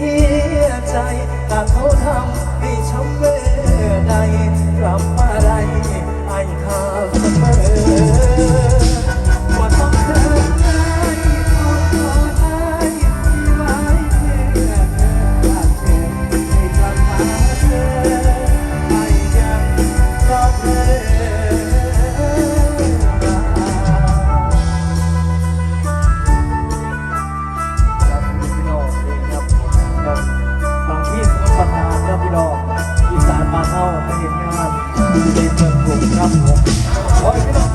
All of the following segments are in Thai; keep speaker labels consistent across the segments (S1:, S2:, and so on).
S1: สียใจถ้าเขาทำให้ช้ำเมื่อใดกลับมาไรไอ้ข้าเสมอ 加速往里推动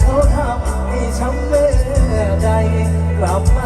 S1: เขาทำให้ช้ำเมื่อใดกลับมา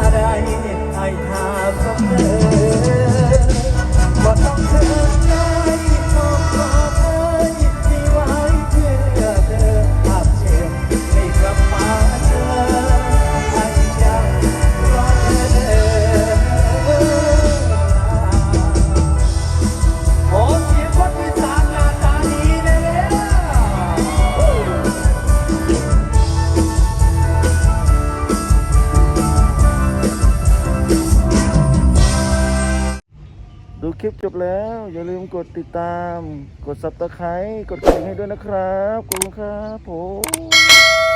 S1: จบแล้ว อย่าลืมกดติดตาม กด
S2: ซับตะไคร้กดกระดิ่งให้ด้วยนะครับขอบคุณครับผม